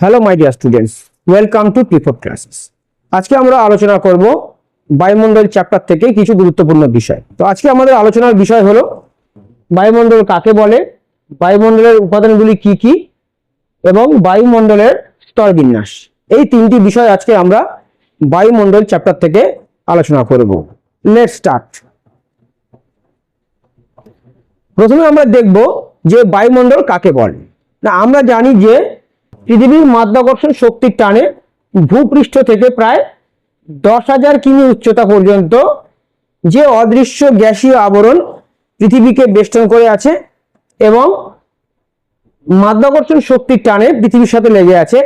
Hello my dear students welcome to prefour classes আজকে আমরা আলোচনা করব বায়ুমণ্ডল চ্যাপ্টার থেকে কিছু গুরুত্বপূর্ণ বিষয়। তো আজকে আমাদের আলোচনার বিষয় হলো, বায়ুমণ্ডল কাকে বলে, বায়ুমণ্ডলের উপাদানগুলি কি কি, এবং বায়ুমণ্ডলের স্তর বিন্যাস এই তিনটি বিষয় আজকে আমরা বায়ুমণ্ডল চ্যাপ্টার থেকে আলোচনা করব। লেট স্টার্ট প্রথমে আমরা দেখব যে বায়ুমণ্ডল কাকে বলে। না, আমরা জানি যে পৃথিবীর মাধ্যাকর্ষণ শক্তির টানে ভূপৃষ্ঠ থেকে প্রায় দশ হাজার কিমি উচ্চতা পর্যন্ত যে অদৃশ্য গ্যাসীয় আবরণ পৃথিবীকে বেষ্টন করে আছে এবং মাধ্যাকর্ষণ শক্তির টানে পৃথিবীর সাথে লেগে আছে,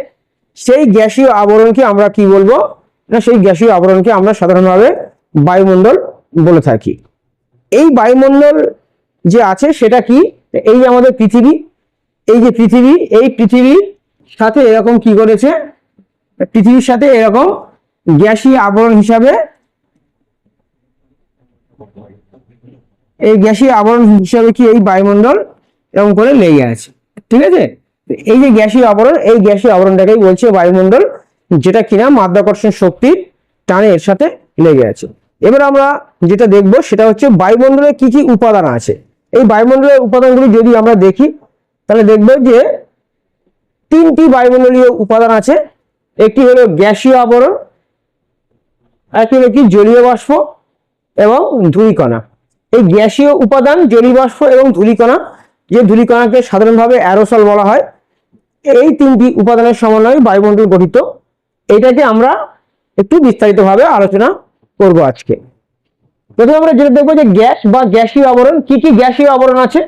সেই গ্যাসীয় আবরণকে আমরা কি বলব? না, সেই গ্যাসীয় আবরণকে আমরা সাধারণভাবে বায়ুমণ্ডল বলে থাকি। এই বায়ুমণ্ডল যে আছে সেটা কি? এই যে আমাদের পৃথিবী, এই যে পৃথিবী, এই পৃথিবীর সাথে এরকম কি করেছে? পৃথিবীর সাথে এরকম গ্যাসীয় আবরণ হিসাবে এই গ্যাসীয় আবরণ হিসাবে কি এই বায়ুমণ্ডল এরকম করে লেগে আছে? ঠিক আছে? এই যে গ্যাসীয় আবরণ, এই গ্যাসীয় আবরণটাকেই বলছে বায়ুমণ্ডল, যেটা কিনা মাধ্যাকর্ষণ শক্তির টানে এর সাথে লেগে আছে। এবার আমরা যেটা দেখব, সেটা হচ্ছে বায়ুমণ্ডলে কি কি উপাদান আছে। এই বায়ুমণ্ডলের উপাদানগুলি যদি আমরা দেখি, তাহলে দেখব যে তিনটি বায়ুমণ্ডলীয় উপাদান আছে। একটি হলো গ্যাসীয় আবরণ একটি হলো কি? জলীয় বাষ্প এবং ধূলিকণা। এই গ্যাসীয় উপাদান, জলীয় বাষ্প এবং ধূলিকণা, যে ধূলিকণাকে সাধারণভাবে অ্যারোসল বলা হয়, এই তিনটি উপাদানের সমন্বয়ে বায়ুমণ্ডল গঠিত। এটাকে আমরা একটু বিস্তারিতভাবে আলোচনা করব আজকে। প্রথমে আমরা যেটা দেখব যে গ্যাস বা গ্যাসীয় আবরণ, কি কি গ্যাসীয় আবরণ আছে?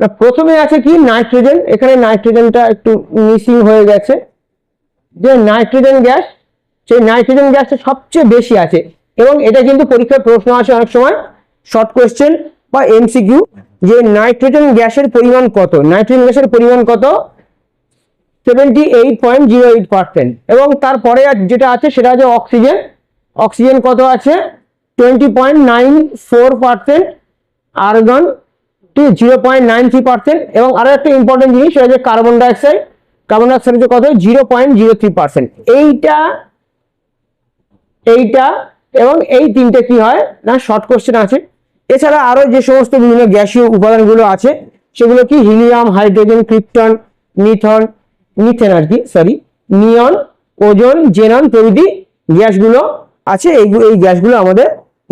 না প্রথমে আছে কি? নাইট্রোজেন। এখানে নাইট্রোজেনটা একটু মিসিং হয়ে গেছে। যে নাইট্রোজেন গ্যাস, সেই নাইট্রোজেন গ্যাসটা সবচেয়ে বেশি আছে। এবং এটা কিন্তু পরীক্ষায় প্রশ্ন আসে অনেক সময় শর্ট কোয়েশ্চেন বা এমসিকিউ যে নাইট্রোজেন গ্যাসের পরিমাণ কত? নাইট্রোজেন গ্যাসের পরিমাণ কত? Seventy eight point zero eight percent এবং তারপরে যেটা আছে, সেটা হচ্ছে অক্সিজেন অক্সিজেন কত আছে? Twenty point nine four percent argon ঠিক zero point nine three percent এবং আরও একটা ইম্পর্টেন্ট জিনিস, সেটা হচ্ছে কার্বন ডাইঅক্সাইড কার্বন ডাইঅক্সাইড কত zero point zero three percent এইটা এইটা এবং এই তিনটে কি হয়? না শর্ট কোশ্চেন আছে। এছাড়া আরও যে সমস্ত বিভিন্ন গ্যাসীয় উপাদানগুলো আছে, সেগুলো কি? Helium, hydrogen, krypton, methane, methane আর কি সরি নিয়ন, ওজন, জেনন প্রভৃতি গ্যাসগুলো আছে। এইগুলো এই গ্যাসগুলো আমাদের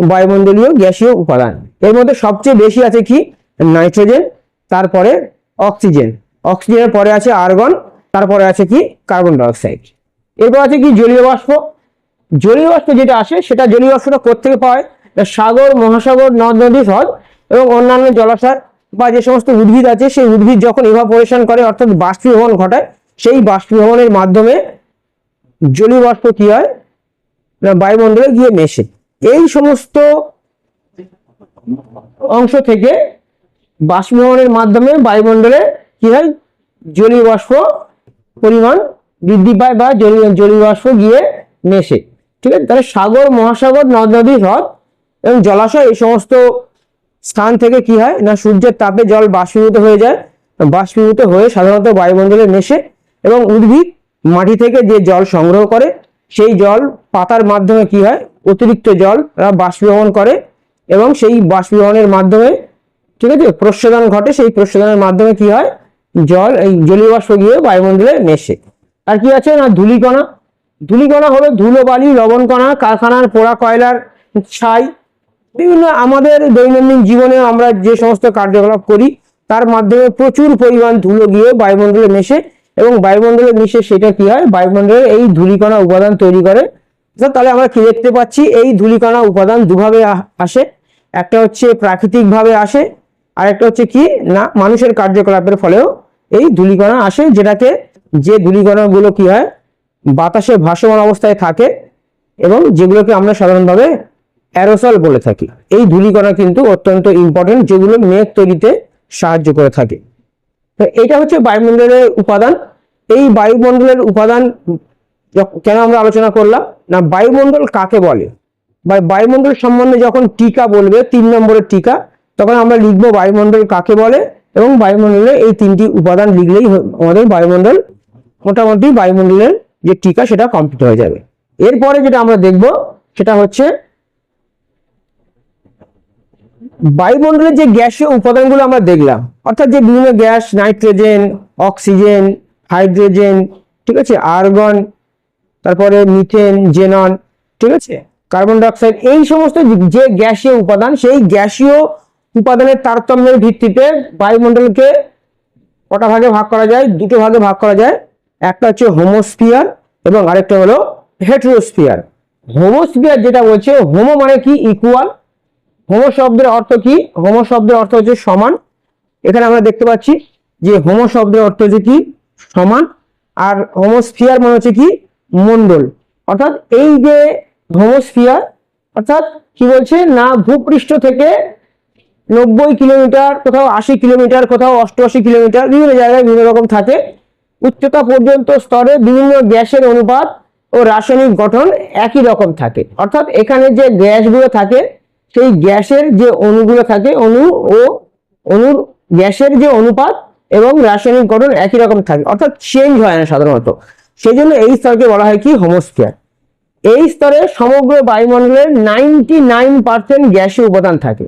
বায়ুমণ্ডলীয় গ্যাসীয় উপাদান। এর মধ্যে সবচেয়ে বেশি আছে কি? নাইট্রোজেন, তারপরে অক্সিজেন। অক্সিজেনের পরে আছে আর্গন, তারপরে আছে কি? Carbon dioxide. এরপর আছে কি? জলীয় বাষ্প। জলীয় বাষ্প যেটা আসে, সেটা জলীয় বাষ্পটা কোথেকে পাওয়া সাগর, মহাসাগর, নদ, নদী, হ্রদ এবং অন্যান্য জলাশয় বা যে সমস্ত উদ্ভিদ আছে, সেই উদ্ভিদ যখন ইভাপোরেশন করে, অর্থাৎ বাষ্পীভবন ঘটায়, সেই বাষ্পীভবনের মাধ্যমে জলীয় বাষ্প কি হয়? না, বায়ুমণ্ডলে গিয়ে মেশে। এই সমস্ত অংশ থেকে বাষ্পীভবনের মাধ্যমে বায়ুমণ্ডলে কি হয়? জলীয় বাষ্প পরিমাণ বৃদ্ধি পায় বা জলীয় জলীয় বাষ্প গিয়ে মেশে। ঠিক আছে? তাহলে সাগর, মহাসাগর, নদ, নদী, হ্রদ এবং জলাশয় এই সমস্ত স্থান থেকে কি হয়? না, সূর্যের তাপে জল বাষ্পীভূত হয়ে যায়। বাষ্পীভূত হয়ে সাধারণত বায়ুমণ্ডলে মেশে এবং উদ্ভিদ মাটি থেকে যে জল সংগ্রহ করে, সেই জল পাতার মাধ্যমে কি হয়? অতিরিক্ত জল বাষ্পীভবন করে এবং সেই বাষ্পীভবনের মাধ্যমে ঠিক আছে? প্রস্বেদন ঘটে, সেই প্রস্বেদনের মাধ্যমে কি হয়? জল, এই জলীয় বাষ্প গিয়ে বায়ুমণ্ডলে মেশে। আর কি আছে না? ধূলিকণা। ধূলিকণা হলো ধুলো বালি লবণ কণা কারখানার পোড়া কয়লার ছাই। বিভিন্ন আমাদের দৈনন্দিন জীবনে আমরা যে সমস্ত কার্যকলাপ করি, তার মাধ্যমে প্রচুর পরিমাণ ধুলো গিয়ে বায়ুমণ্ডলে মেশে এবং বায়ুমণ্ডলে মিশে সেটা কি হয়? বায়ুমণ্ডলে এই ধূলিকণা উপাদান তৈরি করে। তাহলে আমরা কি দেখতে পাচ্ছি? এই ধূলিকণা উপাদান দুভাবে আসে। একটা হচ্ছে প্রাকৃতিকভাবে আসে আর একটা হচ্ছে কি, না, মানুষের কার্যকলাপের ফলেও এই ধূলিকণা আসে, যেটাকে যে ধূলিকণাগুলো কি হয়, বাতাসে ভাসমান অবস্থায় থাকে এবং যেগুলোকে আমরা সাধারণভাবে অ্যারোসল বলে থাকি। এই ধূলিকণা কিন্তু অত্যন্ত ইম্পর্টেন্ট যেগুলো মেঘ তৈরিতে সাহায্য করে থাকে। তো এটা হচ্ছে বায়ুমণ্ডলের উপাদান। এই বায়ুমণ্ডলের উপাদান কেন আমরা আলোচনা করলাম? না, বায়ুমণ্ডল কাকে বলে? বা বায়ুমণ্ডল সম্বন্ধে যখন টিকা বলবে, তিন নম্বরের টিকা তখন আমরা লিখব বায়ুমণ্ডল কাকে বলে এবং বায়ুমণ্ডলে এই তিনটি উপাদান লিখলেই আমাদের বায়ুমণ্ডল মোটামুটি বায়ুমণ্ডলের যে টিকা সেটা কমপ্লিট হয়ে যাবে। এরপরে যেটা আমরা দেখব সেটা হচ্ছে বায়ুমণ্ডলের যে গ্যাসীয় উপাদানগুলো আমরা দেখলাম, অর্থাৎ যে বিভিন্ন গ্যাস, নাইট্রোজেন, অক্সিজেন, হাইড্রোজেন, ঠিক আছে, আর্গন, তারপরে মিথেন, জেনন, ঠিক আছে, কার্বন ডাইঅক্সাইড, এই সমস্ত যে গ্যাসীয় উপাদান, সেই গ্যাসীয় উপাদানের তারতম্যের ভিত্তিতে বায়ুমণ্ডলকে কটা ভাগে ভাগ করা যায়? দুটো ভাগে ভাগ করা যায়। একটা হচ্ছে হোমোস্ফিয়ার এবং আরেকটা হলো হেট্রোস্ফিয়ার। হোমোস্ফিয়ার যেটা বলছে, হোমো মানে কি? ইকুয়াল হোমো শব্দের অর্থ কি? হোমো শব্দের অর্থ হচ্ছে সমান। এখানে আমরা দেখতে পাচ্ছি যে হোমো শব্দের অর্থ হচ্ছে কি? সমান। আর হোমোস্ফিয়ার মানে হচ্ছে কি? মন্ডল অর্থাৎ এই যে হোমোস্ফিয়ার, অর্থাৎ কি বলছে? না, ভূপৃষ্ঠ থেকে নব্বই কিলোমিটার কোথাও আশি কিলোমিটার, কোথাও অষ্টআশি কিলোমিটার, বিভিন্ন জায়গায় বিভিন্ন রকম থাকে। উচ্চতা পর্যন্ত স্তরে বিভিন্ন গ্যাসের অনুপাত ও রাসায়নিক গঠন একই রকম থাকে। অর্থাৎ এখানে যে গ্যাসগুলো থাকে, সেই গ্যাসের যে অণুগুলো থাকে, অণু ও অণুর গ্যাসের যে অনুপাত এবং রাসায়নিক গঠন একই রকম থাকে। অর্থাৎ চেঞ্জ হয় না সাধারণত। সেই জন্য এই স্তরকে বলা হয় কি? হোমোস্ফিয়ার এই স্তরে সমগ্র বায়ুমণ্ডলের নাইনটি নাইন পার্সেন্ট গ্যাসীয় উপাদান থাকে।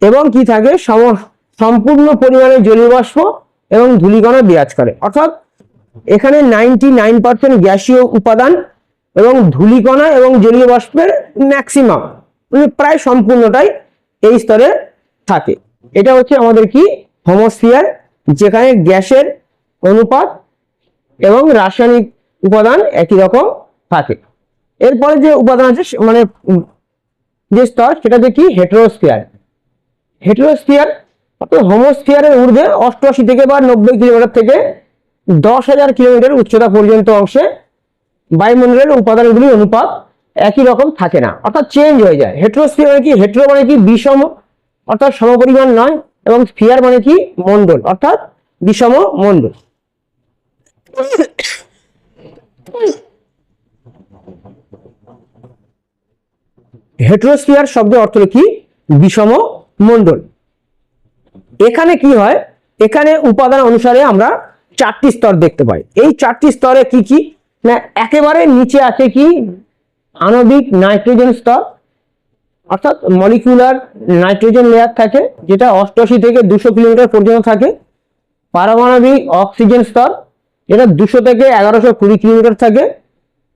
এবং কি থাকে? সম- সম্পূর্ণ পরিমাণে জলীয় বাষ্প এবং ধূলিকণা বিরাজ করে। অর্থাৎ এখানে নাইনটি নাইন পার্সেন্ট গ্যাসীয় উপাদান এবং ধূলিকণা এবং জলীয় বাষ্পের ম্যাক্সিমাম মানে প্রায় সম্পূর্ণটাই এই স্তরে থাকে। এটা হচ্ছে আমাদের কি? হোমোস্ফিয়ার যেখানে গ্যাসের অনুপাত এবং রাসায়নিক উপাদান একই রকম থাকে। এরপরে যে উপাদান আছে মানে যে স্তর, সেটা হচ্ছে কি? হেটেরোস্ফিয়ার হেটেরোস্ফিয়ার অর্থাৎ হোমোস্ফিয়ারের ঊর্ধ্বে অষ্টআশি থেকে বা নব্বই কিলোমিটার থেকে দশ হাজার কিলোমিটার উচ্চতা পর্যন্ত অংশে বায়ুমণ্ডলের উপাদানগুলির অনুপাত একই রকম থাকে না। অর্থাৎ চেঞ্জ হয়ে যায়। হেটেরোস্ফিয়ার মানে কি? হেটেরো মানে কি? বিষম, অর্থাৎ সমপরিমাণ নয় এবং স্ফিয়ার মানে কি? মণ্ডল, অর্থাৎ বিষম মণ্ডল। হেটেরোস্ফিয়ার শব্দের অর্থ কি? বিষম মণ্ডল এখানে কি হয়? এখানে উপাদান অনুসারে আমরা চারটি স্তর দেখতে পাই। এই চারটি স্তরে কি কি? না, একেবারে নিচে আছে কি? আণবিক নাইট্রোজেন স্তর, অর্থাৎ মলিকুলার নাইট্রোজেন লেয়ার থাকে, যেটা অষ্টআশি থেকে দুশো কিলোমিটার পর্যন্ত থাকে। পারমাণবিক অক্সিজেন স্তর, যেটা দুশো থেকে এগারোশো কুড়ি কিলোমিটার থাকে।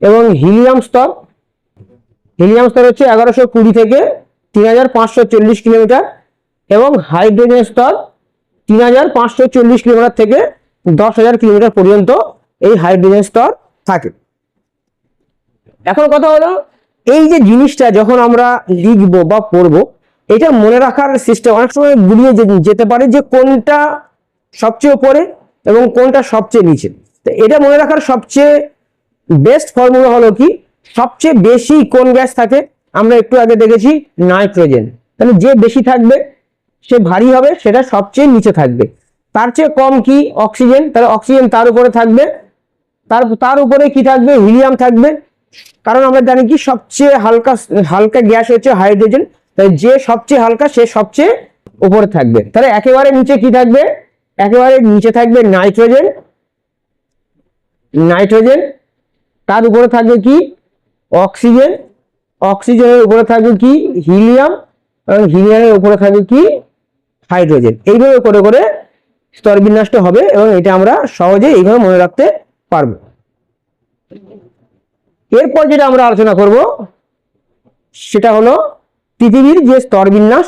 এবং হিলিয়াম স্তর হিলিয়াম স্তর হচ্ছে এগারোশো কুড়ি থেকে তিন হাজার পাঁচশো চল্লিশ কিলোমিটার। এবং হাইড্রোজেন স্তর তিন হাজার পাঁচশো চল্লিশ কিলোমিটার থেকে দশ হাজার কিলোমিটার পর্যন্ত এই হাইড্রোজেন স্তর থাকে। এখন কথা হলো, এই যে জিনিসটা যখন আমরা লিখব বা পড়ব, এটা মনে রাখার সিস্টেম অনেক সময় গুলিয়ে যেতে পারে যে কোনটা সবচেয়ে উপরে এবং কোনটা সবচেয়ে নিচে। তো এটা মনে রাখার সবচেয়ে বেস্ট ফর্মুলা হলো কি, সবচেয়ে বেশি কোন গ্যাস থাকে, আমরা একটু আগে দেখেছি নাইট্রোজেন তাহলে যে বেশি থাকবে সে ভারী হবে, সেটা সবচেয়ে নিচে থাকবে। তার চেয়ে কম কি? অক্সিজেন। তাহলে অক্সিজেন তার উপরে থাকবে। তার তার উপরে কি থাকবে? হিলিয়াম থাকবে। কারণ আমরা জানি কি, সবচেয়ে হালকা হালকা গ্যাস হচ্ছে হাইড্রোজেন। তাই যে সবচেয়ে হালকা, সে সবচেয়ে উপরে থাকবে। তাহলে একেবারে নিচে কি থাকবে? একেবারে নিচে থাকবে নাইট্রোজেন। নাইট্রোজেন। তার উপরে থাকবে কি? অক্সিজেন। অক্সিজেনের উপরে থাকবে কি? হিলিয়াম। হিলিয়ামের উপরে থাকবে কি? হাইড্রোজেন। এইভাবে করে করে স্তর বিন্যাসটা হবে এবং এটা আমরা সহজে এইভাবে মনে রাখতে পারব। এরপর যেটা আমরা আলোচনা করব, সেটা হলো পৃথিবীর যে স্তর বিন্যাস,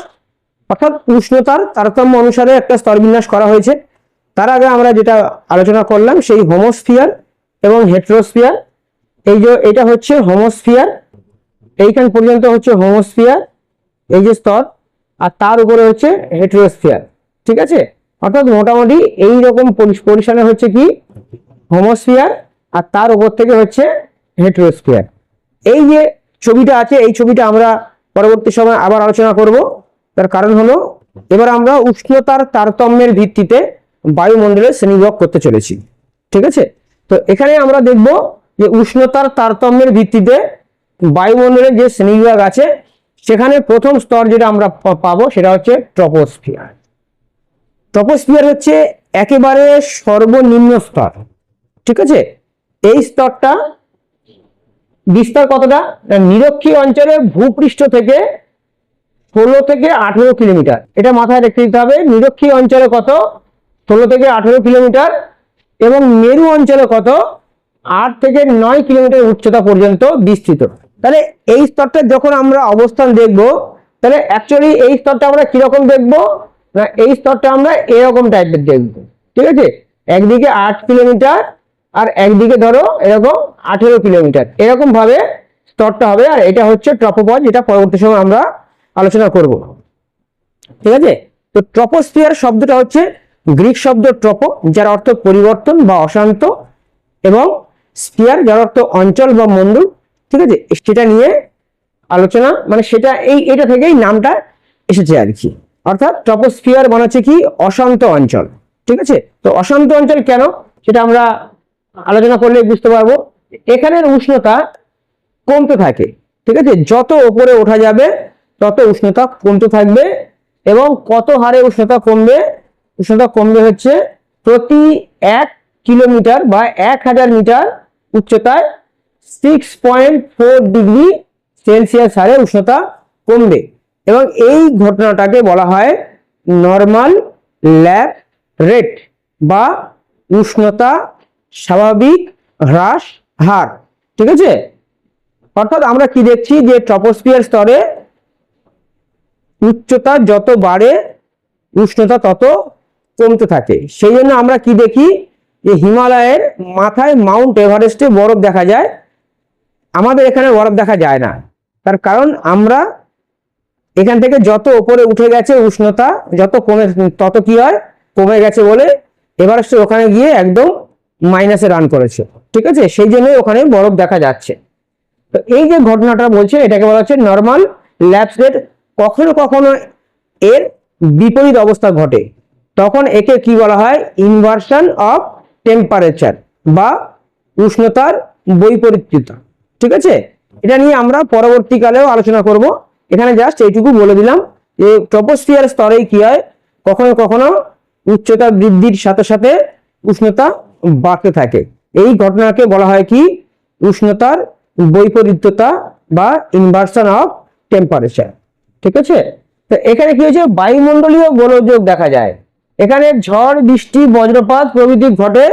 অর্থাৎ উষ্ণতার তারতম্য অনুসারে একটা স্তর বিন্যাস করা হয়েছে। তার আগে আমরা যেটা আলোচনা করলাম, সেই হোমোস্ফিয়ার এবং হেট্রোস্ফিয়ার। এই যে, এটা হচ্ছে হোমোস্ফিয়ার, এইখান পর্যন্ত হচ্ছে হোমোস্ফিয়ার, এই যে স্তর। আর তার উপরে হচ্ছে হেট্রোস্ফিয়ার ঠিক আছে? অর্থাৎ মোটামুটি এই রকম পরিসরে হচ্ছে কি? হোমোস্ফিয়ার আর তার উপর থেকে হচ্ছে হেট্রোস্ফিয়ার এই যে ছবিটা আছে, এই ছবিটা আমরা পরবর্তী সময় আবার আলোচনা করব। তার কারণ হলো, এবার আমরা উষ্ণতার তারতম্যের ভিত্তিতে বায়ুমণ্ডলের শ্রেণীবিভাগ করতে চলেছি, ঠিক আছে? তো এখানে আমরা দেখব যে উষ্ণতার তারতম্যের ভিত্তিতে বায়ুমণ্ডলের যে শ্রেণীবিভাগ আছে সেখানে প্রথম স্তর যেটা আমরা পাবো সেটা হচ্ছে ট্রপোস্ফিয়ার। ট্রপোস্ফিয়ার হচ্ছে একেবারে সর্বনিম্ন স্তর, ঠিক আছে? এই স্তরটা বিস্তার কতটা? নিরক্ষী অঞ্চলে ভূপৃষ্ঠ থেকে ষোলো থেকে আঠেরো কিলোমিটার। এটা মাথায় রেখে দিতে হবে, নিরক্ষী অঞ্চলে কত? ষোলো থেকে আঠেরো কিলোমিটার এবং মেরু অঞ্চলে কত? আট থেকে নয় কিলোমিটার উচ্চতা পর্যন্ত বিস্তৃত। তাহলে এই স্তরটা যখন আমরা অবস্থান দেখব, তাহলে অ্যাকচুয়ালি এই স্তরটা আমরা কীরকম দেখব? না, এই স্তরটা আমরা এরকম টাইপের দেখব, ঠিক আছে? একদিকে আট কিলোমিটার আর একদিকে ধরো এরকম আঠেরো কিলোমিটার। এরকম ভাবে স্তরটা হবে, আর এটা হচ্ছে ট্রপোপজ, যেটা পরবর্তী সময় আমরা আলোচনা করব। ঠিক আছে? তো ট্রপোস্ফিয়ার শব্দটা হচ্ছে গ্রিক শব্দ ট্রপো, যার অর্থ পরিবর্তন বা অশান্ত, এবং স্পিয়ার যার অর্থ অঞ্চল বা মন্ডল ঠিক আছে? সেটা নিয়ে আলোচনা মানে সেটা এই, এটা থেকেই নামটা এসেছে আর কি। অর্থাৎ টপোস্ফিয়ার হচ্ছে কি? অশান্ত অঞ্চল। ঠিক আছে? তো অশান্ত অঞ্চল কেন? সেটা আমরা আলোচনা করলে বুঝতে পারব। এখানের উষ্ণতা কমতে থাকে। ঠিক আছে? যত ওপরে ওঠা যাবে, তত উষ্ণতা কমতে থাকবে এবং কত হারে উষ্ণতা কমবে? উষ্ণতা কমবে হচ্ছে প্রতি এক কিলোমিটার বা এক হাজার মিটার উচ্চতায় six point four degree Celsius হারে উষ্ণতা কমবে। এবং এই ঘটনাটাকে বলা হয় নর্মাল ল্যাব রেট বা উষ্ণতা স্বাভাবিক হ্রাস হার। ঠিক আছে? অর্থাৎ আমরা কি দেখছি যে ট্রপোস্ফিয়ার স্তরে উচ্চতা যত বাড়ে, উষ্ণতা তত কমতে থাকে। সেই জন্য আমরা কি দেখি যে হিমালয়ের মাথায় মাউন্ট এভারেস্টে বরফ দেখা যায়। আমাদের এখানে বরফ দেখা যায় না। তার কারণ আমরা এখান থেকে যত ওপরে উঠে গেছে উষ্ণতা, যত কমে, তত কি হয়? কমে গেছে বলে এভারেস্টের ওখানে গিয়ে একদম মাইনাসে রান করেছে। ঠিক আছে? সেই জন্য ওখানে বরফ দেখা যাচ্ছে। তো এই যে ঘটনাটা বলছে, এটাকে বলা হচ্ছে নর্মাল ল্যাপস রেট কখনো কখনো এর বিপরীত অবস্থা ঘটে। তখন একে কি বলা হয়? ইনভার্সন অফ টেম্পারেচার বা উষ্ণতার বৈপরীত্যতা। ঠিক আছে? এটা নিয়ে আমরা পরবর্তীকালেও আলোচনা করব। এখানে জাস্ট এইটুকু বলে দিলাম যে ট্রপোস্ফিয়ার স্তরে কি হয়? কখনো কখনো উচ্চতা বৃদ্ধির সাথে সাথে উষ্ণতা বাড়তে থাকে। এই ঘটনাকে বলা হয় কি? উষ্ণতার বৈপরীত্যতা বা ইনভার্সন অফ টেম্পারেচার ঠিক আছে? তো এখানে কি হয়েছে? বায়ুমণ্ডলীয় গোলযোগ দেখা যায়। এখানে ঝড়, বৃষ্টি, বজ্রপাত প্রভৃতি ঘটে।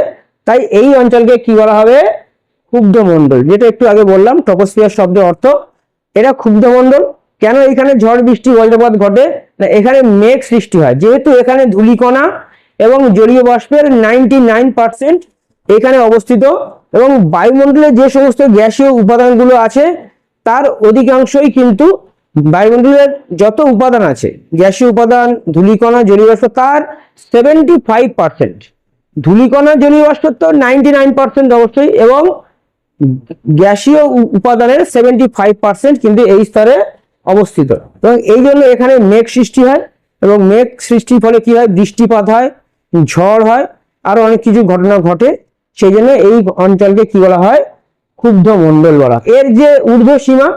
তাই এই অঞ্চলকে কি বলা হবে? ক্ষুব্ধ মণ্ডল, যেটা একটু আগে বললাম টপোস্ফিয়ার শব্দের অর্থ এটা ক্ষুব্ধ মণ্ডল। কেন এখানে ঝড়, বৃষ্টি, বজ্রপাত ঘটে? না, এখানে মেঘ সৃষ্টি হয়। যেহেতু এখানে ধূলিকণা এবং জলীয় বাষ্পের নাইনটি এখানে অবস্থিত এবং বায়ুমণ্ডলে যে সমস্ত গ্যাসীয় উপাদানগুলো আছে, তার অধিকাংশই কিন্তু বায়ুমণ্ডলের যত উপাদান আছে, গ্যাসীয় উপাদান, ধূলিকণা, জলীয় বাষ্প, তার সেভেন্টি ফাইভ পার্সেন্ট ধূলিকণা, জলীয় বাষ্প তো নাইনটি নাইন পার্সেন্ট অবশ্যই এবং গ্যাসীয় উপাদানের সেভেন্টি ফাইভ পার্সেন্ট কিন্তু এই স্তরে অবস্থিত। এবং এই জন্য এখানে মেঘ সৃষ্টি হয় এবং মেঘ সৃষ্টির ফলে কি হয়? বৃষ্টিপাত হয়, ঝড় হয়, আরও অনেক কিছু ঘটনা ঘটে। সেই জন্য এই অঞ্চলকে কি বলা হয়? ক্ষুব্ধ মণ্ডল বলা এর যে ঊর্ধ্ব সীমা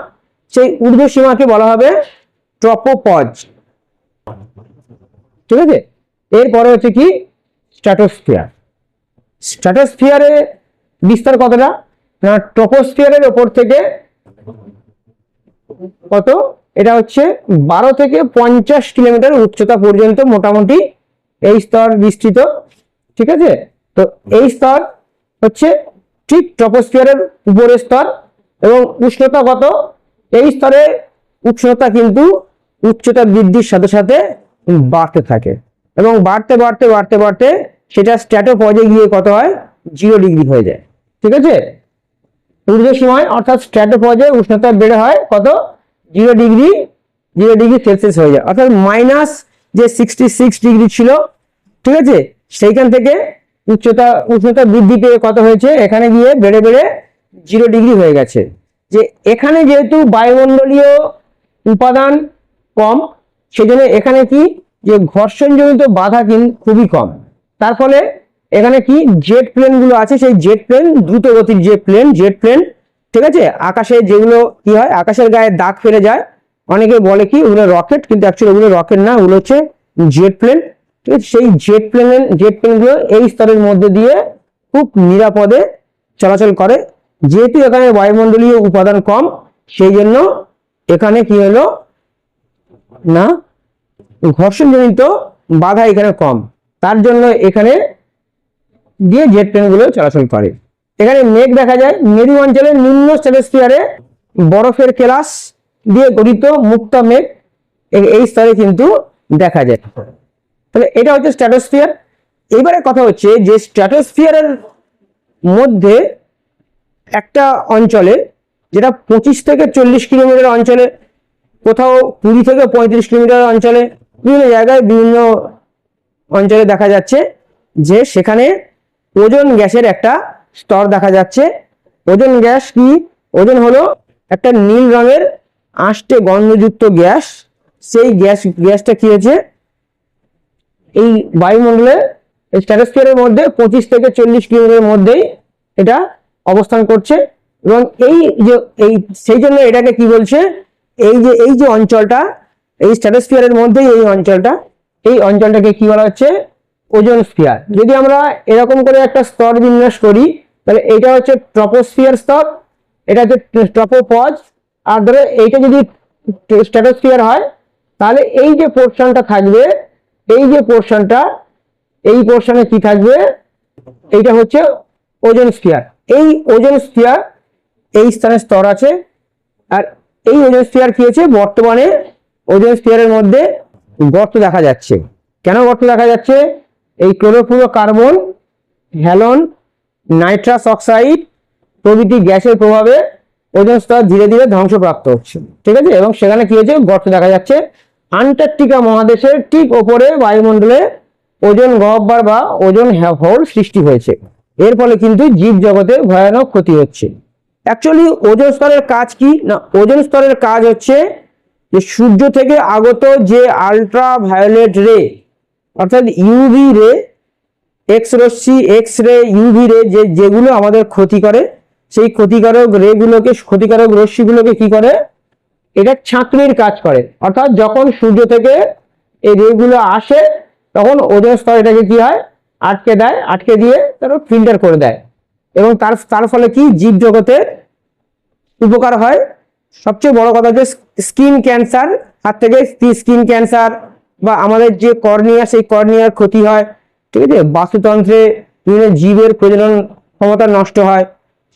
সেই ঊর্ধ্ব সীমাকে বলা হবে ট্রপোপজ। ঠিক আছে? এরপরে হচ্ছে কি, স্ট্র্যাটোস্ফিয়ার। স্ট্র্যাটোস্ফিয়ারে বিস্তার কতটা? না, ট্রপোস্ফিয়ারের ওপর থেকে কত? এটা হচ্ছে বারো থেকে পঞ্চাশ কিলোমিটার উচ্চতা পর্যন্ত মোটামুটি এই স্তর বিস্তৃত, ঠিক আছে? তো এই স্তর হচ্ছে ঠিক ট্রপোস্ফিয়ারের উপরের স্তর এবং উষ্ণতা কত? এই স্তরে উষ্ণতা কিন্তু উচ্চতা বৃদ্ধির সাথে সাথে বাড়তে থাকে এবং বাড়তে বাড়তে বাড়তে বাড়তে সেটা স্ট্র্যাটোপজে গিয়ে কত হয়? জিরো ডিগ্রি হয়ে যায়, ঠিক আছে? ঊর্ধ্ব সীমায় অর্থাৎ স্ট্র্যাটোপজে উষ্ণতা বেড়ে হয় কত? Zero degree zero degree Celsius হয়ে যায়। অর্থাৎ মাইনাস যে সিক্সটি সিক্স ডিগ্রি ছিল, ঠিক আছে? সেইখান থেকে উচ্চতা, উষ্ণতা বৃদ্ধি পেয়ে কত হয়েছে? এখানে গিয়ে বেড়ে বেড়ে জিরো ডিগ্রি হয়ে গেছে। যে এখানে যেহেতু বায়ুমণ্ডলীয় উপাদান কম, সেজন্য এখানে কি? যে ঘর্ষণজনিত বাধা কিন্তু খুবই কম। তার ফলে এখানে কি জেট প্লেনগুলো আছে, সেই জেট প্লেন দ্রুত গতির যে প্লেন জেট প্লেন ঠিক আছে? আকাশে যেগুলো কি হয়, আকাশের গায়ে দাগ ফেলে যায়। অনেকে বলে কি ওগুলো রকেট কিন্তু অ্যাকচুয়ালি ওগুলো রকেট না, ওগুলো হচ্ছে জেট প্লেন ঠিক আছে? সেই জেট প্লেন জেট প্লেনগুলো এই স্তরের মধ্যে দিয়ে খুব নিরাপদে চলাচল করে। যেহেতু এখানে বায়ুমণ্ডলীয় উপাদান কম, সেই জন্য এখানে কি হলো না, ঘর্ষণজনিত বাধা এখানে কম। তার জন্য এখানে দিয়ে জেট ট্রেনগুলো চলাচল করে। এখানে মেঘ দেখা যায়, মেরু অঞ্চলের নিম্ন স্ট্যাটোস্ফিয়ারে বরফের কেলাস দিয়ে গঠিত মুক্তা মেঘ এই স্তরে কিন্তু দেখা যায়। তাহলে এটা হচ্ছে স্ট্র্যাটোস্ফিয়ার এবারে কথা হচ্ছে যে স্ট্র্যাটোস্ফিয়ারের মধ্যে একটা অঞ্চলে, যেটা পঁচিশ থেকে চল্লিশ কিলোমিটার অঞ্চলে, কোথাও কুড়ি থেকে পঁয়ত্রিশ কিলোমিটার অঞ্চলে, বিভিন্ন জায়গায় বিভিন্ন অঞ্চলে দেখা যাচ্ছে যে সেখানে ওজন গ্যাসের একটা স্তর দেখা যাচ্ছে। ওজন গ্যাস কি? ওজন হলো একটা নীল রঙের আষ্টে গন্ধযুক্ত গ্যাস। সেই গ্যাস, গ্যাসটা কি হয়েছে? এই বায়ুমণ্ডলে স্ট্যাটোস্ফিয়ারের মধ্যে পঁচিশ থেকে চল্লিশ কিলোমিটারের মধ্যেই এটা অবস্থান করছে এবং এই যে, এই, সেই জন্য এটাকে কি বলছে? এই যে এই যে অঞ্চলটা, এই স্ট্যাটোস্ফিয়ারের মধ্যেই এই অঞ্চলটা, এই অঞ্চলটাকে কি বলা হচ্ছে? ওজন স্ফিয়ার যদি আমরা এরকম করে একটা স্তর বিন্যাস করি, তাহলে এটা হচ্ছে ট্রপোস্ফিয়ার স্তর, এটা হচ্ছে ট্রপোপজ আর ধরো এইটা যদি স্ট্যাটোস্ফিয়ার হয়, তাহলে এই যে পোর্শনটা থাকবে, এই যে পোর্শনটা এই পোর্শনে কি থাকবে? এইটা হচ্ছে ওজন স্ফিয়ার এই ওজন স্ফিয়ার এই স্থানে স্তর আছে, আর এই ওজন স্ফিয়ার কি হয়েছে বর্তমানে ওজন স্ফিয়ারের মধ্যে গর্ত দেখা যাচ্ছে। কেন গর্ত দেখা যাচ্ছে? এই chlorofluoro carbon, halon, nitrous oxide প্রভৃতি গ্যাসের প্রভাবে ওজন স্তর ধীরে ধীরে ধ্বংসপ্রাপ্ত হচ্ছে। ঠিক আছে? এবং সেখানে কি হয়েছে? গর্ত দেখা যাচ্ছে। আন্টার্কটিকা মহাদেশের ঠিক ওপরে বায়ুমণ্ডলে ওজন গহ্বর বা ওজন হোল সৃষ্টি হয়েছে। এর ফলে কিন্তু জীব জগতে ভয়ানক ক্ষতি হচ্ছে। অ্যাকচুয়ালি ওজন স্তরের কাজ কি? না, ওজন স্তরের কাজ হচ্ছে যে সূর্য থেকে আগত যে আলট্রা ভায়োলেট রে অর্থাৎ ইউভি রে এক্স রশ্মি এক্স রে ইউভি রে যে, যেগুলো আমাদের ক্ষতি করে, সেই ক্ষতিকারক রে গুলোকে, ক্ষতিকারক রশ্মিগুলোকে কি করে? এটা ছাঁকনির কাজ করে। অর্থাৎ যখন সূর্য থেকে এই রে গুলো আসে, তখন ওজন স্তর এটাকে কি হয়? আটকে দেয়। আটকে দিয়ে তারা ফিল্টার করে দেয়। এবং তার তার ফলে কি? জীব জগতের উপকার হয়। সবচেয়ে বড় কথা হচ্ছে স্কিন ক্যান্সার হাত থেকে স্কিন ক্যান্সার বা আমাদের যে কর্নিয়া, সেই কর্নিয়ার ক্ষতি হয়, ঠিক আছে? বাস্তুতন্ত্রে বিভিন্ন জীবের প্রজনন ক্ষমতা নষ্ট হয়,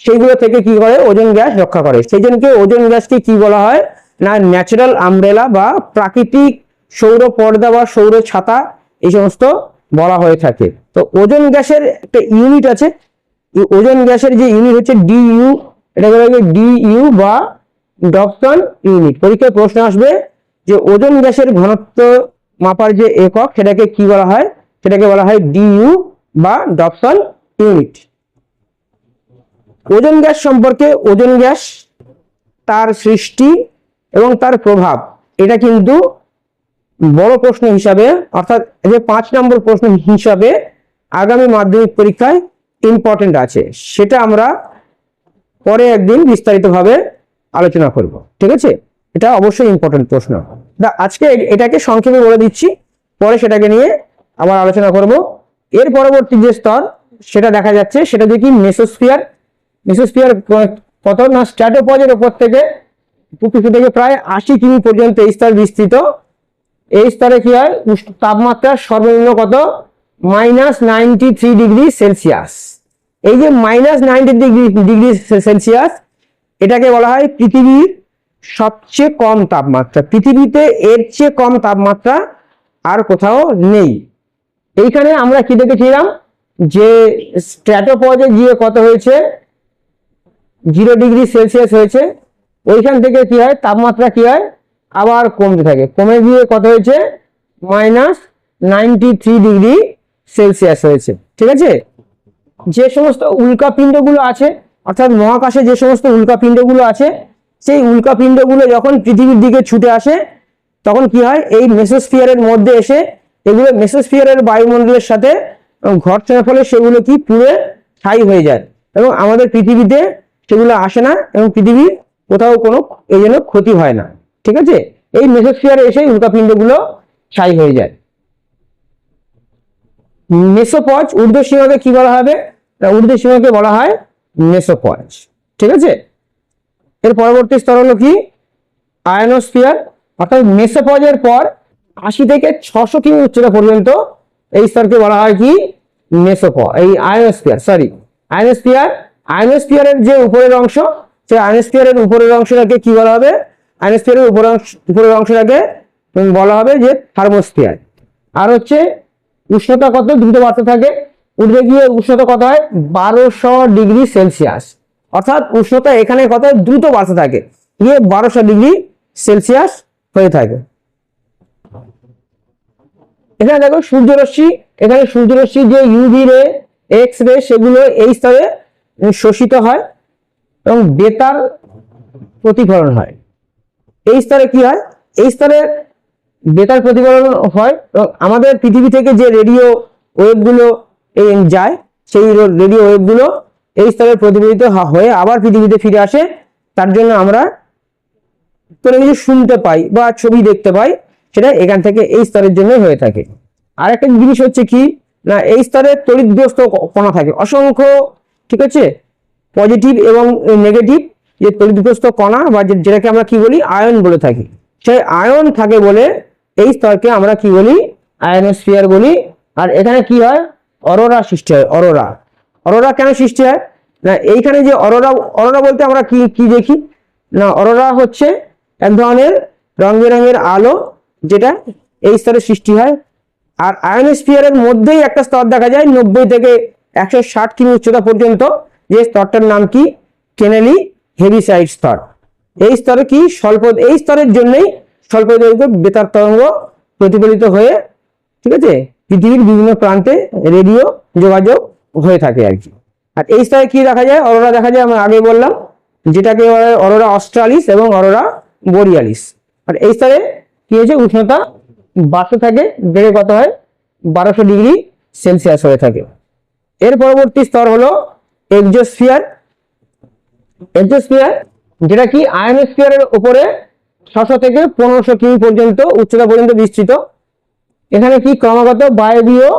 সেইগুলো থেকে কি করে? ওজন গ্যাস রক্ষা করে। সেই জন্য ওজন গ্যাসকে কি বলা হয়? না, ন্যাচারাল আমব্রেলা বা প্রাকৃতিক সৌর পর্দা বা সৌর ছাতা, এই সমস্ত বলা হয়ে থাকে। তো ওজন গ্যাসের একটা ইউনিট আছে। ওজন গ্যাসের যে ইউনিট হচ্ছে ডিইউ এটা বলা হয় ডিইউ বা ডপসন ইউনিট পরীক্ষায় প্রশ্ন আসবে যে ওজন গ্যাসের ঘনত্ব মাপার যে একক, সেটাকে কি বলা হয়? সেটাকে বলা হয় ডিইউ বা ডপসন ইউনিট। ওজন গ্যাস সম্পর্কে ওজন গ্যাস, তার সৃষ্টি এবং তার প্রভাব, এটা কিন্তু বড় প্রশ্ন হিসাবে, অর্থাৎ যে পাঁচ নম্বর প্রশ্ন হিসাবে আগামী মাধ্যমিক পরীক্ষায় ইম্পর্টেন্ট আছে। সেটা আমরা পরে একদিন বিস্তারিতভাবে আলোচনা করব। ঠিক আছে? এটা অবশ্যই ইম্পর্টেন্ট প্রশ্ন। আজকে এটাকে সংক্ষেপে বলে দিচ্ছি। পরে সেটাকে নিয়ে আবার আলোচনা করব। এর পরবর্তী যে স্তর, সেটা দেখা যাচ্ছে, সেটা দেখি মেসোস্ফিয়ার মেসোস্ফিয়ার কত? না স্ট্র্যাটোপজের উপর থেকে পৃথিবী থেকে প্রায় আশি কিমি পর্যন্ত এই স্তর বিস্তৃত। এই স্তরে কি হয়? তাপমাত্রা সর্বনিম্ন কত? Minus ninety three degree Celsius এই যে minus ninety degree degree Celsius এটাকে বলা হয় পৃথিবীর সবচেয়ে কম তাপমাত্রা, পৃথিবীতে এর চেয়ে কম তাপমাত্রা আর কোথাও নেই। এইখানে আমরা কি দেখেছিলাম? যে স্ট্র্যাটোপজে গিয়ে কত হয়েছে? জিরো ডিগ্রি সেলসিয়াস হয়েছে। ওইখান থেকে কি হয়? তাপমাত্রা কি হয়? আবার কমতে থাকে। কমে গিয়ে কত হয়েছে? Minus ninety three degree Celsius হয়েছে। ঠিক আছে? যে সমস্ত উল্কাপিণ্ডগুলো আছে, অর্থাৎ মহাকাশে যে সমস্ত উল্কাপিণ্ডগুলো আছে সেই উল্কাপিণ্ডগুলো যখন পৃথিবীর দিকে ছুটে আসে, তখন কি হয়? এই মেসোস্ফিয়ারের মধ্যে এসে এগুলো মেসোস্ফিয়ারের বায়ুমণ্ডলের সাথে ঘর্ষণের ফলে সেগুলো কি পুড়ে ছাই হয়ে যায়। এবং আমাদের পৃথিবীতে সেগুলো আসে না এবং পৃথিবীর কোথাও কোনো এই জন্য ক্ষতি হয় না। ঠিক আছে? এই মেসোস্ফিয়ারে এসে উল্কাপিণ্ডগুলো ছাই হয়ে যায়। মেসোপজ ঊর্ধ্ব সীমাকে কি বলা হবে? তা ঊর্ধ্বের সীমাকে বলা হয় মেসোপজ। ঠিক আছে? এর পরবর্তী স্তর হলো কি? আয়নোস্ফিয়ার অর্থাৎ মেসোপজের পর আশি থেকে ছশো কিমি উচ্চতা পর্যন্ত এই স্তরকে বলা হয় কি? মেসোপ, এই আয়নোস্ফিয়ার সরি আয়নোস্ফিয়ার আয়নোস্ফিয়ারের যে উপরের অংশ, সেই আয়নোস্ফিয়ারের উপরের অংশটাকে কি বলা হবে? আয়নোস্ফিয়ারের উপরের অংশ, উপরের অংশটাকে বলা হবে যে থার্মোস্ফিয়ার। আর হচ্ছে উষ্ণতা কত? দ্রুত বাড়তে থাকে। উঠে গিয়ে উষ্ণতা কত হয়? বারোশো ডিগ্রি সেলসিয়াস। অর্থাৎ উষ্ণতা এখানে কত? দ্রুত বাড়তে থাকে। গিয়ে বারোশো ডিগ্রি সেলসিয়াস হয়ে থাকে। এখানে দেখো সূর্যরশ্মি। এখানে সূর্যরশ্মি যে ইউভি রে এক্স রে সেগুলো এই স্তরে শোষিত হয় এবং বেতার প্রতিফলন হয়। এই স্তরে কি হয়? এই স্তরে বেতার প্রতিফলন হয় এবং আমাদের পৃথিবী থেকে যে রেডিও ওয়েভগুলো এই যায়, সেই রেডিও ওয়েভগুলো এই স্তরে প্রতিফলিত হয়ে আবার পৃথিবীতে ফিরে আসে, তার জন্য আমরা কোনো কিছু শুনতে পাই বা ছবি দেখতে পাই, সেটা এখান থেকে এই স্তরের জন্য হয়ে থাকে। আর একটা জিনিস হচ্ছে কি, না, এই স্তরে তড়িৎগ্রস্ত কণা থাকে। অসংখ্য, ঠিক আছে পজিটিভ এবং নেগেটিভ যে তড়িৎগ্রস্ত কণা বা যেটাকে আমরা কি বলি, আয়ন বলে থাকি। সেই আয়ন থাকে বলে এই স্তরকে আমরা কি বলি আয়নোস্ফিয়ার বলি। আর এখানে কি হয়? অরোরা সৃষ্টি হয়, অরোরা। অরোরা কেন সৃষ্টি হয়? না, এইখানে যে অরোরা অরোরা বলতে আমরা কি কি দেখি? না, অরোরা হচ্ছে এক ধরনের রং বেরঙের আলো যেটা এই স্তরে সৃষ্টি হয়। আর আয়নোস্ফিয়ারের মধ্যেই একটা স্তর দেখা যায়, নব্বই থেকে একশো ষাট কিমি উচ্চতা পর্যন্ত। যে স্তরটার নাম কি? কেনেলি হেভিসাইড স্তর। এই স্তরে কি? স্বল্প, এই স্তরের জন্যই স্বল্প দৈর্ঘ্য বেতার তরঙ্গ প্রতিফলিত হয়ে, ঠিক আছে? পৃথিবীর বিভিন্ন প্রান্তে রেডিও যোগাযোগ হয়ে থাকে আর কি। আর এই স্তরে কি দেখা যায়? অরোরা দেখা যায়, আমরা আগে বললাম, যেটাকে অরোরা অস্ট্রালিস এবং অরোরা বোরিয়ালিস। আর এই স্তরে কি হয়েছে? উষ্ণতা বাড়তে থাকে বেড়ে কত হয়? বারোশো ডিগ্রি সেলসিয়াস হয়ে থাকে। এর পরবর্তী স্তর হলো এক্সোস্ফিয়ার। এক্সোস্ফিয়ার, যেটা কি আয়নোস্ফিয়ারের উপরে ছশো থেকে পনেরোশো কিমি পর্যন্ত, উচ্চতা পর্যন্ত বিস্তৃত। এখানে কি ক্রমাগত বায়বীয়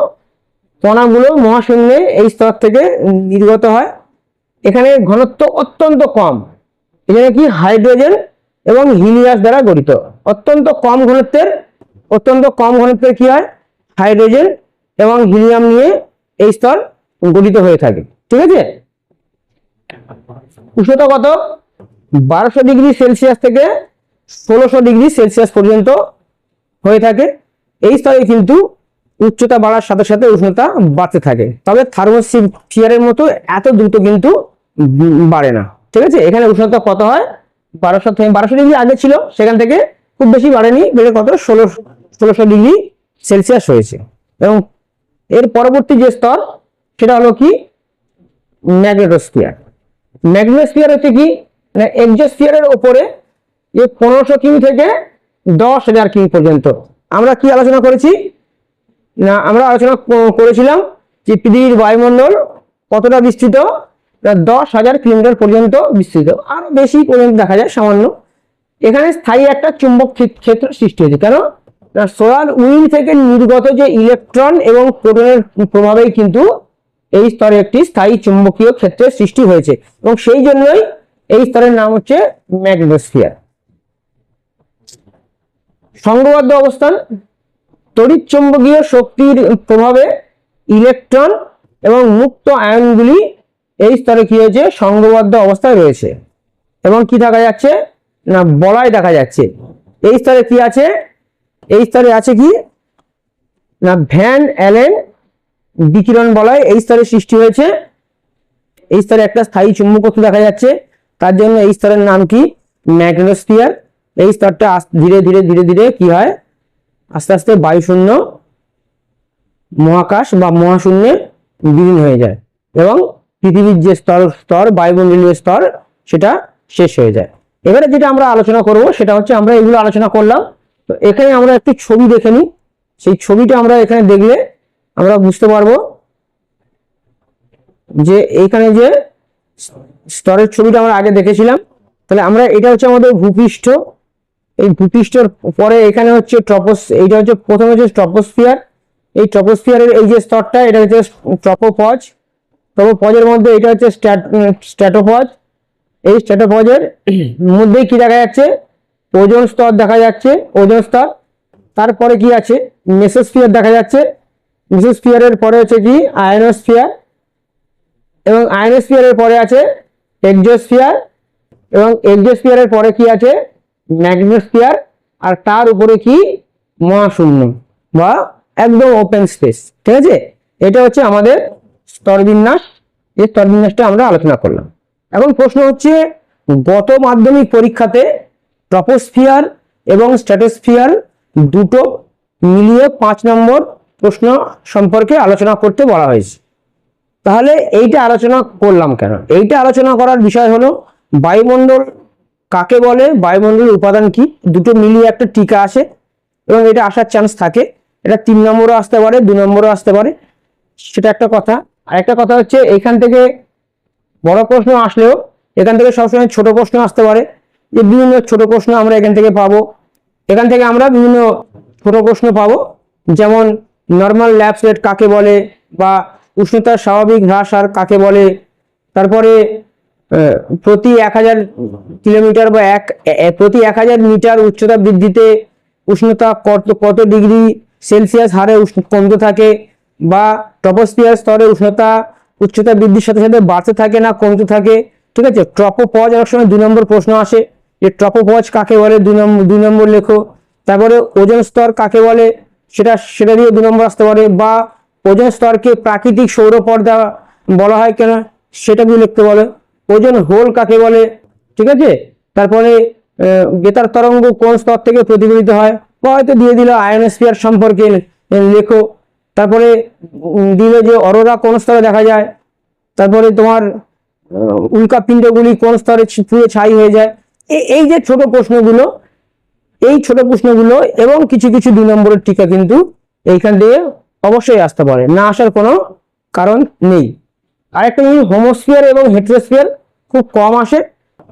কণাগুলো মহাশূন্যে এই স্তর থেকে নির্গত হয়। এখানে ঘনত্ব অত্যন্ত কম। এখানে কি? হাইড্রোজেন এবং হিলিয়াস দ্বারা গঠিত। অত্যন্ত কম ঘনত্বের, অত্যন্ত কম ঘনত্বের কি হয়? হাইড্রোজেন এবং হিলিয়াম নিয়ে এই স্তর গঠিত হয়ে থাকে। ঠিক আছে? উষ্ণতা কত? বারোশো ডিগ্রি সেলসিয়াস থেকে ষোলোশো ডিগ্রি সেলসিয়াস পর্যন্ত হয়ে থাকে। এই স্তরে কিন্তু উচ্চতা বাড়ার সাথে সাথে উষ্ণতা বাড়তে থাকে। তবে থার্মোস্ফিয়ারের মতো এত দ্রুত কিন্তু বাড়ে না। ঠিক আছে? এখানে উষ্ণতা কত হয়? বারোশো থেকে বারোশো ডিগ্রি আগে ছিল, সেখান থেকে খুব বেশি বাড়েনি, বেড়ে কত? ষোলো ষোলোশো ডিগ্রি সেলসিয়াস হয়েছে। এবং এর পরবর্তী যে স্তর, সেটা হলো কি? ম্যাগনেটোস্ফিয়ার। ম্যাগনেটোস্ফিয়ার হচ্ছে কি? না এক্সোস্ফিয়ারের উপরে যে পনেরোশো কিমি থেকে দশ হাজার কিমি পর্যন্ত। আমরা কি আলোচনা করেছি? না, আমরা আলোচনা করেছিলাম যে পৃথিবীর বায়ুমণ্ডল কতটা বিস্তৃত? দশ হাজার কিলোমিটার পর্যন্ত বিস্তৃত। আরও বেশি পর্যন্ত দেখা যায়, সামান্য। এখানে স্থায়ী একটা চুম্বক ক্ষেত্র সৃষ্টি হয়েছে। কেন? না, সোলার উইন্ড থেকে নির্গত যে ইলেকট্রন এবং প্রোটনের প্রভাবেই কিন্তু এই স্তরে একটি স্থায়ী চুম্বকীয় ক্ষেত্রের সৃষ্টি হয়েছে। এবং সেই জন্যই এই স্তরের নাম হচ্ছে ম্যাগনোস্ফিয়ার। সংঘবদ্ধ অবস্থান তড়িৎ চুম্বকীয় শক্তির প্রভাবে ইলেকট্রন এবং মুক্ত আয়নগুলি এই স্তরে কি হয়েছে? সংঘবদ্ধ অবস্থায় রয়েছে। এবং কি দেখা যাচ্ছে? না, বলয় দেখা যাচ্ছে। এই স্তরে কি আছে? এই স্তরে আছে কি? না, ভ্যান অ্যালেন বিকিরণ বলয় এই স্তরে সৃষ্টি হয়েছে। এই স্তরে একটা স্থায়ী চুম্বকত্ব দেখা যাচ্ছে। তার জন্য এই স্তরের নাম কি? ম্যাগনোস্ফিয়ার এই স্তরটা ধীরে ধীরে ধীরে ধীরে কি হয়? আস্তে আস্তে বায়ুশূন্য মহাকাশ বা মহাশূন্যে বিলীন হয়ে যায় এবং পৃথিবীর যে স্তর স্তর, বায়ুমণ্ডলীয় স্তর, সেটা শেষ হয়ে যায়। এবারে যেটা আমরা আলোচনা করব, সেটা হচ্ছে আমরা এগুলো আলোচনা করলাম। তো এখানে আমরা একটি ছবি দেখে নিই। সেই ছবিটা আমরা এখানে দেখলে আমরা বুঝতে পারব যে এইখানে যে স্তরের ছবিটা আমরা আগে দেখেছিলাম। তাহলে আমরা, এটা হচ্ছে আমাদের ভূপৃষ্ঠ। এই ভূপৃষ্ঠের পরে এখানে হচ্ছে ট্রপোস, এইটা হচ্ছে প্রথমে হচ্ছে ট্রপোস্ফিয়ার। এই ট্রপোস্ফিয়ারের এই যে স্তরটা, এটা হচ্ছে ট্রপোপজ। তবে পজের মধ্যে এটা হচ্ছে স্ট্যাটোপজ। এই স্ট্যাটোপজের মধ্যেই কি দেখা যাচ্ছে? ওজন স্তর দেখা যাচ্ছে, ওজন স্তর। তারপরে কি আছে? মেসোস্ফিয়ার দেখা যাচ্ছে। মেসোস্ফিয়ারের পরে হচ্ছে কি? আয়নোস্ফিয়ার। এবং আয়নোস্ফিয়ারের পরে আছে এক্সোস্ফিয়ার এবং এক্সোস্ফিয়ারের পরে কি আছে? ম্যাগনোস্ফিয়ার আর তার উপরে কি? মহাশূন্য বা একদম ওপেন স্পেস ঠিক আছে? এটা হচ্ছে আমাদের স্তরবিন্যাস এই স্তরবিন্যাসটা আমরা আলোচনা করলাম। এখন প্রশ্ন হচ্ছে, গত মাধ্যমিক পরীক্ষাতে ট্রপোস্ফিয়ার এবং স্ট্র্যাটোস্ফিয়ার দুটো মিলিয়ে পাঁচ নম্বর প্রশ্ন সম্পর্কে আলোচনা করতে বলা হয়েছে। তাহলে এইটা আলোচনা করলাম কেন? এইটা আলোচনা করার বিষয় হলো বায়ুমণ্ডল কাকে বলে? বায়ুমণ্ডলের উপাদান কি? দুটো মিলিয়ে একটা টিকা আসে এবং এটা আসার চান্স থাকে। এটা তিন নম্বরও আসতে পারে, দু নম্বরও আসতে পারে। সেটা একটা কথা। আর একটা কথা হচ্ছে, এখান থেকে বড় প্রশ্ন আসলেও এখান থেকে সবসময় ছোট প্রশ্ন আসতে পারে। যে বিভিন্ন ছোট প্রশ্ন আমরা এখান থেকে পাবো। এখান থেকে আমরা বিভিন্ন ছোট প্রশ্ন পাবো। যেমন নর্মাল ল্যাপস রেট কাকে বলে? বা উষ্ণতার স্বাভাবিক হ্রাস আর কাকে বলে? তারপরে প্রতি এক হাজার কিলোমিটার বা এক প্রতি এক হাজার মিটার উচ্চতা বৃদ্ধিতে উষ্ণতা কত কত ডিগ্রি সেলসিয়াস হারে কমতে থাকে বা ট্রপোস্ফিয়ার স্তরে উষ্ণতা, উচ্চতা বৃদ্ধির সাথে সাথে বাড়তে থাকে না, কমতে থাকে? ঠিক আছে, ট্রপোপজ অনেক সময় দুই নম্বর প্রশ্ন আসে যে ট্রপোপজ কাকে বলে? দুই নম্বর দুই নম্বর লেখো। তারপরে ওজন স্তর কাকে বলে? সেটা সেটা দিয়ে দু নম্বর আসতে পারে। বা ওজন স্তরকে প্রাকৃতিক সৌর পর্দা বলা হয় কেন, সেটা দিয়ে লিখতে বলে। ওজন হোল কাকে বলে? ঠিক আছে? তারপরে বেতার তরঙ্গ কোন স্তর থেকে প্রতিফলিত হয়? বা হয়তো দিয়ে দিল আয়নোস্ফিয়ার সম্পর্কে লেখো। তারপরে দিল যে অরোরা কোন স্তরে দেখা যায়? তারপরে তোমার উল্কাপিণ্ডগুলি কোন স্তরে পুড়ে ছাই হয়ে যায়? এই যে ছোট প্রশ্নগুলো, এই ছোট প্রশ্নগুলো এবং কিছু কিছু দুই নম্বরের টিকা কিন্তু এইখান থেকে অবশ্যই আসতে পারে। না আসার কোনো কারণ নেই। আরেকটা জিনিস হোমোস্ফিয়ার এবং হেট্রোস্ফিয়ার। খুব কম আসে।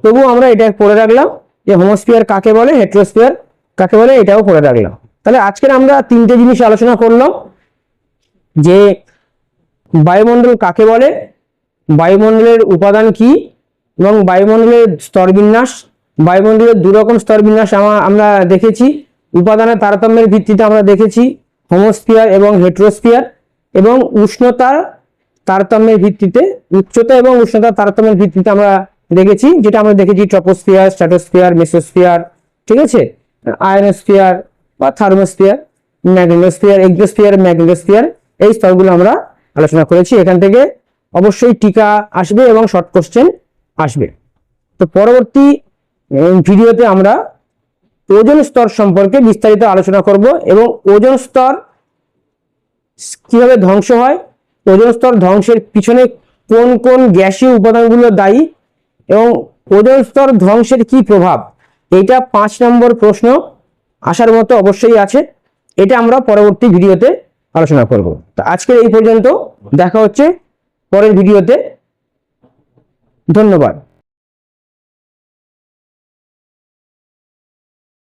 তবু আমরা এটা পড়ে রাখলাম যে হোমোস্ফিয়ার কাকে বলে হেট্রোস্ফিয়ার কাকে বলে, এটাও পড়ে রাখলাম। তাহলে আজকের আমরা তিনটে জিনিস আলোচনা করলাম। যে বায়ুমণ্ডল কাকে বলে, বায়ুমণ্ডলের উপাদান কি এবং বায়ুমণ্ডলের স্তরবিন্যাস। বায়ুমণ্ডলের দু রকম স্তরবিন্যাস আমা- আমরা দেখেছি। উপাদানের তারতম্যের ভিত্তিতে আমরা দেখেছি হোমোস্ফিয়ার এবং হেট্রোস্ফিয়ার এবং উষ্ণতা তারতম্যের ভিত্তিতে, উচ্চতা এবং উষ্ণতা তারতম্যের ভিত্তিতে আমরা দেখেছি, যেটা আমরা দেখেছি ট্রপোস্ফিয়ার, স্ট্যাটোস্ফিয়ার, মেসোস্ফিয়ার, ঠিক আছে? আয়নোস্ফিয়ার বা থার্মোস্ফিয়ার, ম্যাগনেটোস্ফিয়ার, এক্সোস্ফিয়ার, ম্যাগনেটোস্ফিয়ার, এই স্তরগুলো আমরা আলোচনা করেছি। এখান থেকে অবশ্যই টিকা আসবে এবং শর্ট কোশ্চেন আসবে। তো পরবর্তী ভিডিওতে আমরা ওজন স্তর সম্পর্কে বিস্তারিত আলোচনা করব এবং ওজন স্তর কীভাবে ধ্বংস হয় ওজন স্তর ধ্বংসের পিছনে কোন কোন গ্যাসীয় উপাদানগুলো দায়ী এবং ওজন স্তর ধ্বংসের কি প্রভাব? এটা পাঁচ নম্বর প্রশ্ন আসার মতো অবশ্যই আছে। এটা আমরা পরবর্তী ভিডিওতে আলোচনা করব। তো আজকের এই পর্যন্ত দেখা হচ্ছে পরের ভিডিওতে। ধন্যবাদ।